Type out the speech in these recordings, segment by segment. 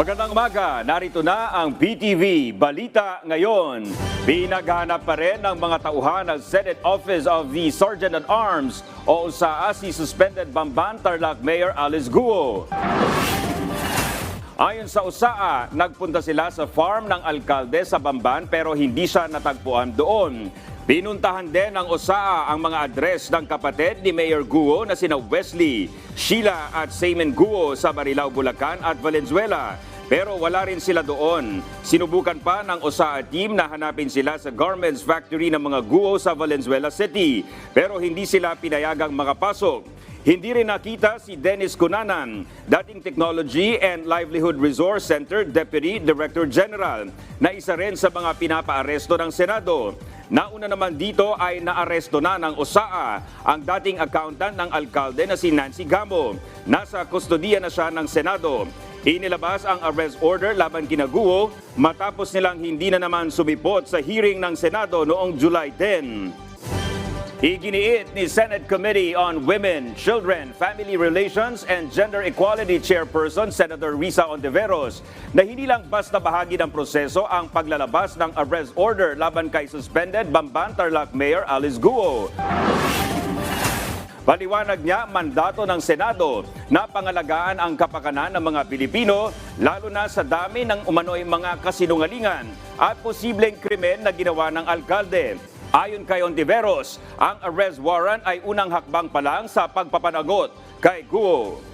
Magandang umaga, narito na ang BTV Balita Ngayon. Pinaghanap pa rin ng mga tauhan ng Senate Office of the Sergeant at Arms o USAA si suspended Bamban Tarlac Mayor Alice Guo. Ayon sa USAA, nagpunta sila sa farm ng alkalde sa Bamban pero hindi siya natagpuan doon. Pinuntahan din ng USAA ang mga address ng kapatid ni Mayor Guo na sina Wesley, Sheila at Seaman Guo sa Marilao, Bulacan at Valenzuela. Pero wala rin sila doon. Sinubukan pa ng USAA team na hanapin sila sa garments factory ng mga Guo sa Valenzuela City. Pero hindi sila pinayagang makapasok. Hindi rin nakita si Dennis Cunanan, dating Technology and Livelihood Resource Center Deputy Director General, na isa rin sa mga pinapaaresto ng Senado. Nauna naman dito ay naaresto na ng OSAA ang dating accountant ng alkalde na si Nancy Gamo. Nasa kustodiya na siya ng Senado. Inilabas ang arrest order laban kina Guo matapos nilang hindi na naman sumipot sa hearing ng Senado noong July 10. Iginiit ni Senate Committee on Women, Children, Family Relations and Gender Equality Chairperson Senator Risa Ontiveros na hindi lang basta bahagi ng proseso ang paglalabas ng arrest order laban kay suspended Bamban Tarlac Mayor Alice Guo. Paliwanag niya, mandato ng Senado na pangalagaan ang kapakanan ng mga Pilipino, lalo na sa dami ng umano'y mga kasinungalingan at posibleng krimen na ginawa ng alkalde. Ayon kay Ontiveros, ang arrest warrant ay unang hakbang pa lang sa pagpapanagot kay Guo.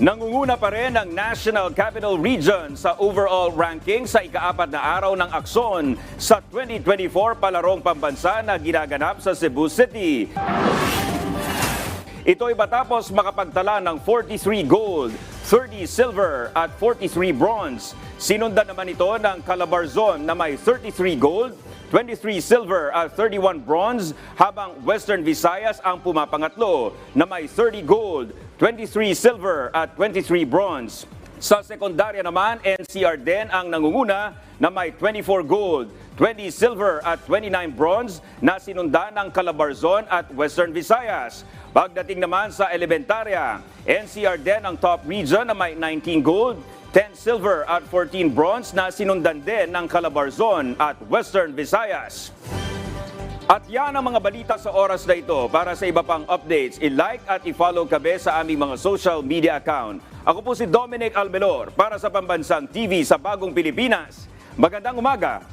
Nangunguna pa rin ang National Capital Region sa overall ranking sa ikaapat na araw ng aksyon sa 2024 palarong pambansa na ginaganap sa Cebu City. Ito ay matapos makapagtala ng 43 gold, 30 silver at 43 bronze. Sinundan naman ito ng Calabarzon na may 33 gold, 23 silver at 31 bronze habang Western Visayas ang pumapangatlo na may 30 gold, 23 silver at 23 bronze. Sa sekundarya naman, NCR din ang nangunguna na may 24 gold, 20 silver at 29 bronze na sinundan ng Calabarzon at Western Visayas. Pagdating naman sa elementarya, NCR din ang top region na may 19 gold, 10 silver at 14 bronze na sinundan din ng Calabarzon at Western Visayas. At yan ang mga balita sa oras na ito. Para sa iba pang updates, i-like at i-follow kabe sa aming mga social media account. Ako po si Dominic Almelor para sa Pambansang TV sa Bagong Pilipinas. Magandang umaga